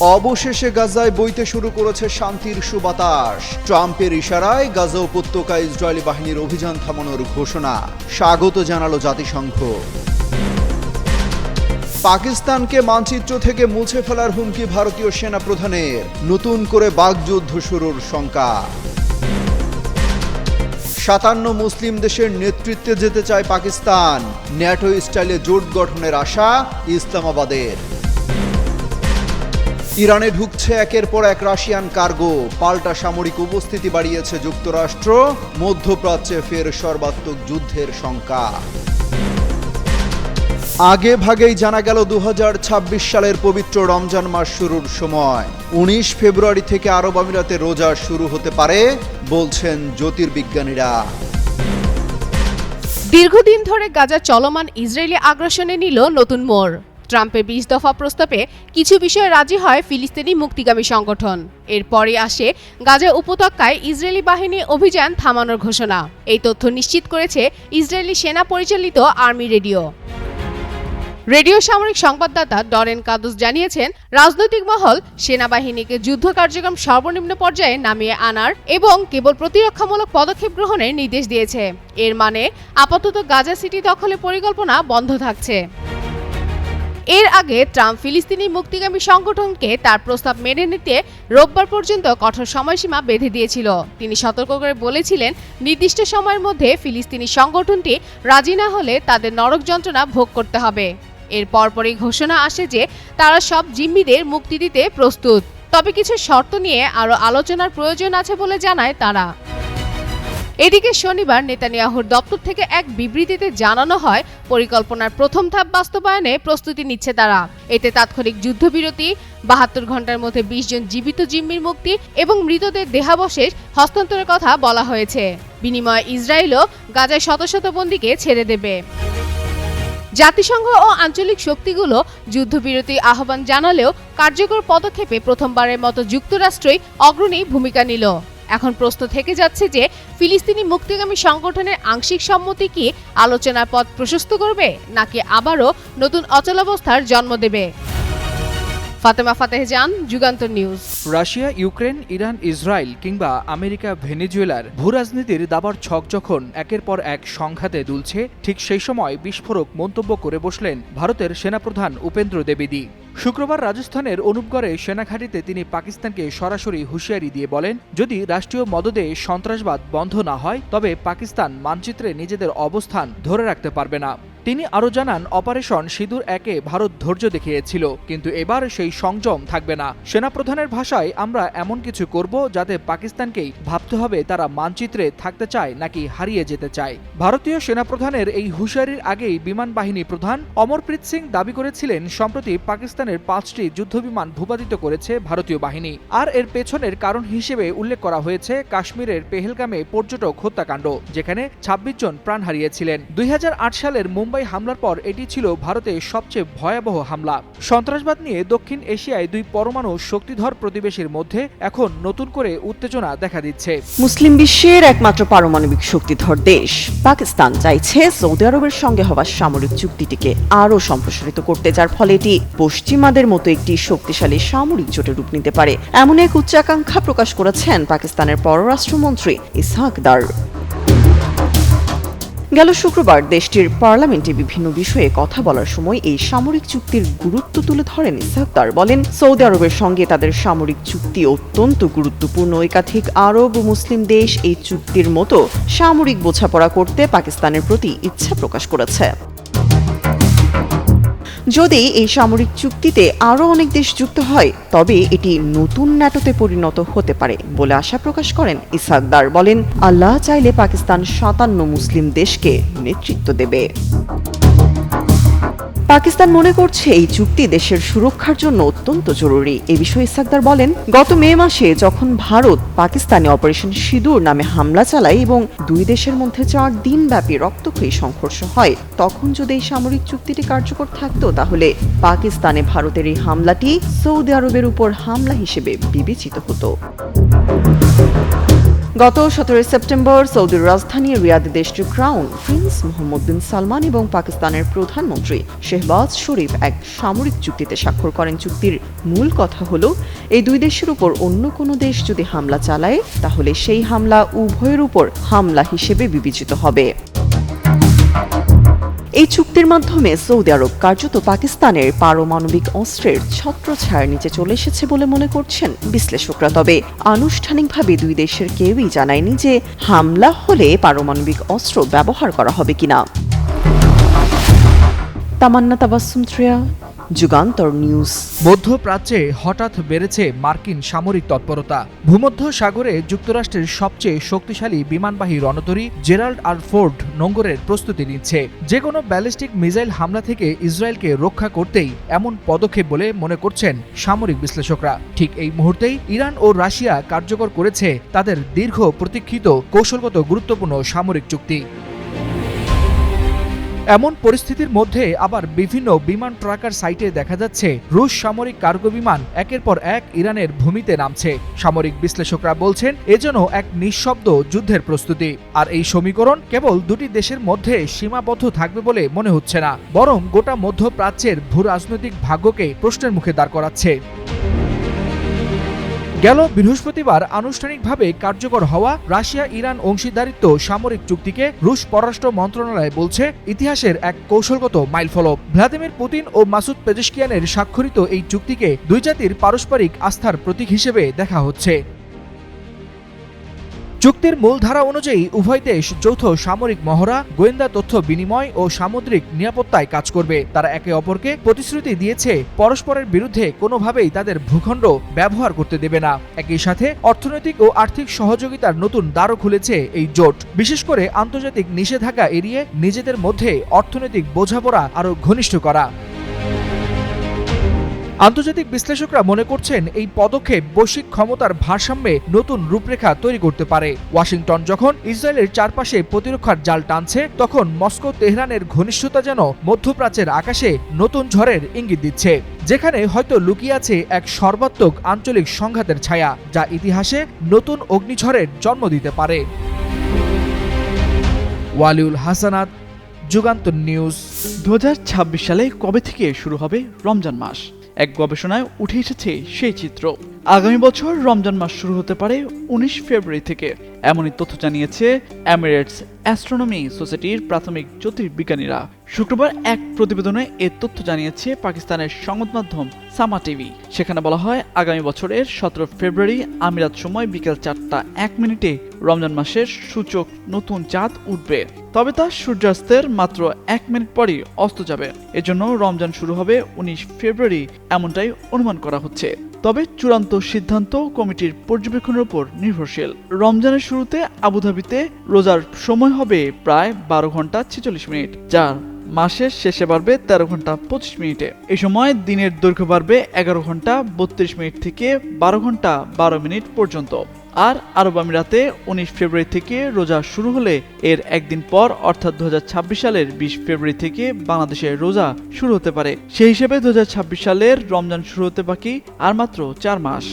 অবশেষে গাজায় বইতে শুরু করেছে শান্তির সুবাতাস। ট্রাম্পের ইশারায় গাজা উপত্যকা ইসরায়েলি বাহিনীর অভিযান থামানোর ঘোষণা। স্বাগত জানালো জাতিসংঘ। পাকিস্তানকে মানচিত্র থেকে মুছে ফেলার হুমকি ভারতীয় সেনা প্রধানের নতুন করে বাগযুদ্ধ শুরুর শঙ্কা। সাতান্ন মুসলিম দেশের নেতৃত্বে যেতে চায় পাকিস্তান। ন্যাটো স্টাইলে জোট গঠনের আশা ইসলামাবাদের। ইরানে ঢুকছে একের পর এক রাশিয়ান কার্গো। পাল্টা সামরিক উপস্থিতি বাড়িয়েছে যুক্তরাষ্ট্র, মধ্যপ্রাচ্যে ফের সর্বাত্মক যুদ্ধের শঙ্কা। আগে ভাগেই জানা গেল দু হাজার ছাব্বিশ সালের পবিত্র রমজান মাস শুরুর সময়। উনিশ ফেব্রুয়ারি থেকে আরব আমিরাতে রোজা শুরু হতে পারে, বলছেন জ্যোতির্বিজ্ঞানীরা। দীর্ঘদিন ধরে গাজা চলমান ইসরায়েলি আগ্রাসনে নিল নতুন মোড়। ট্রাম্পের বিশ দফা প্রস্তাবে কিছু বিষয়ে রাজি হয় ফিলিস্তিনি মুক্তিগামী সংগঠন। এরপরে আসে গাজা উপত্যকায় ইসরায়েলি বাহিনী অভিযান থামানোর ঘোষণা। এই তথ্য নিশ্চিত করেছে ইসরায়েলি সেনা পরিচালিত আর্মি রেডিও। রেডিও সামরিক সংবাদদাতা ডরেন কাদুস জানিয়েছেন, রাজনৈতিক মহল সেনাবাহিনীকে যুদ্ধ কার্যক্রম সর্বনিম্ন পর্যায়ে নামিয়ে আনার এবং কেবল প্রতিরক্ষামূলক পদক্ষেপ গ্রহণের নির্দেশ দিয়েছে। এর মানে আপাতত গাজা সিটি দখলের পরিকল্পনা বন্ধ থাকছে। এর আগে ট্রাম্প ফিলিস্তিনি মুক্তিগামী সংগঠনকে তার প্রস্তাব মেনে নিতে রোববার পর্যন্ত কঠোর সময়সীমা বেঁধে দিয়েছিল। তিনি সতর্ক করে বলেছিলেন, নির্দিষ্ট সময়ের মধ্যে ফিলিস্তিনি সংগঠনটি রাজি না হলে তাদের নরক যন্ত্রণা ভোগ করতে হবে। এর পরপরই ঘোষণা আসে যে, তারা সব জিম্মিদের মুক্তি দিতে প্রস্তুত। তবে কিছু শর্ত নিয়ে আরও আলোচনার প্রয়োজন আছে বলে জানায় তারা। এদিকে শনিবার নেতানিয়াহুর দপ্তর থেকে এক বিবৃতিতে জানানো হয়, পরিকল্পনার প্রথম ধাপ বাস্তবায়নে প্রস্তুতি নিচ্ছে তারা। এতে তাৎক্ষণিক যুদ্ধবিরতি, বাহাত্তর ঘণ্টার মধ্যে বিশ জন জীবিত জিম্মির মুক্তি এবং মৃতদের দেহাবশেষ হস্তান্তরের কথা বলা হয়েছে। বিনিময়ে ইসরায়েলও গাজায় শত শত বন্দীকে ছেড়ে দেবে। জাতিসংঘ ও আঞ্চলিক শক্তিগুলো যুদ্ধবিরতি আহ্বান জানালেও কার্যকর পদক্ষেপে প্রথমবারের মতো যুক্তরাষ্ট্রই অগ্রণী ভূমিকা নিল। এখন প্রশ্ন থেকে যাচ্ছে যে, ফিলিস্তিনি মুক্তিগামী সংগঠনের আংশিক সম্মতি কি আলোচনার পথ প্রশস্ত করবে, নাকি আবারও নতুন অচলাবস্থার জন্ম দেবে? Fatema Fatehjan Jugantor news. Russia, Ukraine, Iran, Israel কিংবা আমেরিকা, ভেনেজুয়েলার ভূরাজনীতির দাবার ছক যখন একের পর এক সংঘাতে দুলছে, ঠিক সেই সময় বিস্ফোরক মন্তব্য করে বসলেন ভারতের সেনাপ্রধান উপেন্দ্র দেবেদী শুক্রবার রাজস্থানের অনুপগড়ে সেনাঘাঁটিতে তিনি পাকিস্তানকে সরাসরি হুঁশিয়ারি দিয়ে বলেন, যদি রাষ্ট্রীয় মদদে সন্ত্রাসবাদ বন্ধ না হয়, তবে পাকিস্তান মানচিত্রে নিজেদের অবস্থান ধরে রাখতে পারবে না। তিনি আরও জানান, অপারেশন সিঁদুর একে ভারত ধৈর্য দেখিয়েছিল, কিন্তু এবার সেই সংযম থাকবে না। সেনাপ্রধানের ভাষায় আমরা এমন কিছু করব যাতে পাকিস্তানকেই ভাবতে হবে তারা মানচিত্রে থাকতে চায় নাকি হারিয়ে যেতে চায়। ভারতীয় সেনাপ্রধানের এই হুঁশিয়ারির আগেই বিমান বাহিনী প্রধান অমরপ্রীত সিং দাবি করেছিলেন, সম্প্রতি পাকিস্তানের পাঁচটি যুদ্ধবিমান ভূপাতিত করেছে ভারতীয় বাহিনী। আর এর পেছনের কারণ হিসেবে উল্লেখ করা হয়েছে কাশ্মীরের পেহেলগামে পর্যটক হত্যাকাণ্ড, যেখানে ২৬ জন প্রাণ হারিয়েছিলেন। দুই হাজার আট সালের মুম্বাই হামলার পর এটি ছিল ভারতের সবচেয়ে ভয়াবহ হামলা। সন্ত্রাসবাদ নিয়ে দক্ষিণ এশিয়ায় দুই পরমাণু শক্তিধর প্রতিবেশীর মধ্যে এখন নতুন করে উত্তেজনা দেখা দিচ্ছে। মুসলিম বিশ্বের একমাত্র পারমাণবিক শক্তিধর দেশ। পাকিস্তান চাইছে সৌদি আরবের সঙ্গে হওয়া সামরিক চুক্তিটিকে আরও সম্প্রসারিত করতে, যার ফলে এটি পশ্চিমাদের মতো একটি শক্তিশালী সামরিক জোটে রূপ নিতে পারে। এমন এক উচ্চাকাঙ্ক্ষা প্রকাশ করেছেন পাকিস্তানের পররাষ্ট্রমন্ত্রী ইসহাক দার। গেল শুক্রবার দেশটির পার্লামেন্টে বিভিন্ন বিষয়ে কথা বলার সময় এই সামরিক চুক্তির গুরুত্ব তুলে ধরেন ইসহাকদার বলেন, সৌদি আরবের সঙ্গে তাদের সামরিক চুক্তি অত্যন্ত গুরুত্বপূর্ণ। একাধিক আরব ও মুসলিম দেশ এই চুক্তির মতো সামরিক বোঝাপড়া করতে পাকিস্তানের প্রতি ইচ্ছা প্রকাশ করেছে। যদি এই সামরিক চুক্তিতে আরও অনেক দেশ যুক্ত হয়, তবে এটি নতুন ন্যাটোতে পরিণত হতে পারে বলে আশা প্রকাশ করেন ইসাকদার। বলেন, আল্লাহ চাইলে পাকিস্তান সাতান্ন মুসলিম দেশকে নেতৃত্ব দেবে। পাকিস্তান মনে করছে এই চুক্তি দেশের সুরক্ষার জন্য অত্যন্ত জরুরি। এ বিষয়ে ইসাকদার বলেন, গত মে মাসে যখন ভারত পাকিস্তানে অপারেশন সিঁদুর নামে হামলা চালায় এবং দুই দেশের মধ্যে চার দিন ব্যাপী রক্তক্ষয়ী সংঘর্ষ হয়, তখন যদি এই সামরিক চুক্তিটি কার্যকর থাকতো, তাহলে পাকিস্তানে ভারতের এই হামলাটি সৌদি আরবের উপর হামলা হিসেবে বিবেচিত হতো। গত সতেরোই সেপ্টেম্বর সৌদির রাজধানী রিয়াদে দেশটির crown, prince Mohammed bin Salman এবং পাকিস্তানের প্রধানমন্ত্রী শেহবাজ শরীফ এক সামরিক চুক্তিতে স্বাক্ষর করেন। চুক্তির মূল কথা হল, এই দুই দেশের উপর অন্য কোনো দেশ যদি হামলা চালায়, তাহলে সেই হামলা উভয়ের উপর হামলা হিসেবে বিবেচিত হবে। এই চুক্তির মাধ্যমে সৌদি আরব কার্যত পাকিস্তানের পারমাণবিক অস্ত্রের ছত্রছায়ার নিচে চলে এসেছে বলে মনে করছেন বিশ্লেষকরা। তবে আনুষ্ঠানিকভাবে দুই দেশের কেউই জানায়নি যে হামলা হলে পারমাণবিক অস্ত্র ব্যবহার করা হবে কিনা। তামান্না তাবাসুম শ্রেয়া যুগান্তর নিউজ। মধ্যপ্রাচ্যে হঠাৎ বেড়েছে মার্কিন সামরিক তৎপরতা। ভূমধ্য সাগরে যুক্তরাষ্ট্রের সবচেয়ে শক্তিশালী বিমানবাহী রণতরী জেরাল্ড আর ফোর্ড নোঙ্গরের প্রস্তুতি নিচ্ছে। যে কোনো ব্যালিস্টিক মিসাইল হামলা থেকে ইসরায়েলকে রক্ষা করতেই এমন পদক্ষেপ বলে মনে করছেন সামরিক বিশ্লেষকরা। ঠিক এই মুহূর্তেই ইরান ও রাশিয়া কার্যকর করেছে তাদের দীর্ঘ প্রতীক্ষিত, কৌশলগত, গুরুত্বপূর্ণ সামরিক চুক্তি। এমন পরিস্থিতির মধ্যে আবার বিভিন্ন বিমান ট্রাকার সাইটে দেখা যাচ্ছে, রুশ সামরিক কার্গো বিমান একের পর এক ইরানের ভূমিতে নামছে। সামরিক বিশ্লেষকরা বলছেন এজন্য এক নিঃশব্দ যুদ্ধের প্রস্তুতি। আর এই সমীকরণ কেবল দুটি দেশের মধ্যে সীমাবদ্ধ থাকবে বলে মনে হচ্ছে না, বরং গোটা মধ্যপ্রাচ্যের ভূ রাজনৈতিক ভাগ্যকে প্রশ্নের মুখে দাঁড় করাচ্ছে। গেল বৃহস্পতিবার আনুষ্ঠানিকভাবে কার্যকর হওয়া রাশিয়া ইরান অংশীদারিত্ব সামরিক চুক্তিকে রুশ পররাষ্ট্র মন্ত্রণালয় বলছে ইতিহাসের এক কৌশলগত মাইলফলক। ভ্লাদিমির পুতিন ও মাসুদ পেজেশকিয়ানের স্বাক্ষরিত এই চুক্তিকে দুই জাতির পারস্পরিক আস্থার প্রতীক হিসেবে দেখা হচ্ছে। চুক্তির মূলধারা অনুযায়ী উভয় দেশ যৌথ সামরিক মহড়া, গোয়েন্দা তথ্য বিনিময় ও সামুদ্রিক নিরাপত্তায় কাজ করবে। তারা একে অপরকে প্রতিশ্রুতি দিয়েছে, পরস্পরের বিরুদ্ধে কোনোভাবেই তাদের ভূখণ্ড ব্যবহার করতে দেবে না। একই সাথে অর্থনৈতিক ও আর্থিক সহযোগিতার নতুন দ্বারও খুলেছে এই জোট। বিশেষ করে আন্তর্জাতিক নিষেধাজ্ঞা এড়িয়ে নিজেদের মধ্যে অর্থনৈতিক বোঝাপড়া আরও ঘনিষ্ঠ করা। আন্তর্জাতিক বিশ্লেষকরা মনে করছেন এই পদক্ষেপ বৈশ্বিক ক্ষমতার ভারসাম্যে নতুন রূপরেখা তৈরি করতে পারে। ওয়াশিংটন যখন ইসরায়েলের চারপাশে প্রতিরক্ষার জাল টানছে, তখন মস্কো তেহরানের ঘনিষ্ঠতা যেন মধ্যপ্রাচ্যের আকাশে নতুন ঝড়ের ইঙ্গিত দিচ্ছে, যেখানে হয়তো লুকিয়ে আছে এক সর্বাত্মক আঞ্চলিক সংঘাতের ছায়া, যা ইতিহাসে নতুন অগ্নিঝড়ের জন্ম দিতে পারে। ওয়ালিউল হাসানাত, যুগান্তর নিউজ। দু হাজার ছাব্বিশ সালে কবে থেকে শুরু হবে রমজান মাস? এক গবেষণায় উঠে এসেছে সেই চিত্র। আগামী বছর রমজান মাস শুরু হতে পারে উনিশ ফেব্রুয়ারি থেকে। এমনই তথ্য জানিয়েছে এমিরেটস অ্যাস্ট্রোনমি সোসাইটির প্রাথমিক জ্যোতির্বিজ্ঞানীরা। শুক্রবার এক প্রতিবেদনে এ তথ্য জানিয়েছে পাকিস্তানের সংবাদ মাধ্যম সামা টিভি সেখানে বলা হয়, আগামী বছরের সতেরো ফেব্রুয়ারি আমিরাত সময় বিকেল চারটা এক মিনিটে রমজান মাসের সূচক নতুন চাঁদ উঠবে। তবে তা সূর্যাস্তের মাত্র এক মিনিট পরই অস্ত যাবে। এজন্য রমজান শুরু হবে উনিশ ফেব্রুয়ারি, এমনটাই অনুমান করা হচ্ছে। তবে চূড়ান্ত সিদ্ধান্ত কমিটির পর্যবেক্ষণের উপর নির্ভরশীল। রমজানের শুরুতে আবুধাবিতে রোজার সময় হবে প্রায় বারো ঘণ্টা ছেচল্লিশ মিনিট, যার মাসের শেষে বাড়বে তেরো ঘণ্টা পঁচিশ মিনিটে। এ সময় দিনের দৈর্ঘ্য বাড়বে এগারো ঘণ্টা বত্রিশ মিনিট থেকে বারো ঘণ্টা বারো মিনিট পর্যন্ত। আর আরব আমিরাতে উনিশ ফেব্রুয়ারি থেকে রোজা শুরু হলে এর একদিন পর, অর্থাৎ দু হাজার ছাব্বিশ সালের বিশ ফেব্রুয়ারি থেকে বাংলাদেশে রোজা শুরু হতে পারে। সেই হিসেবে দু হাজার ছাব্বিশ সালের রমজান শুরু হতে বাকি আর মাত্র চার মাস।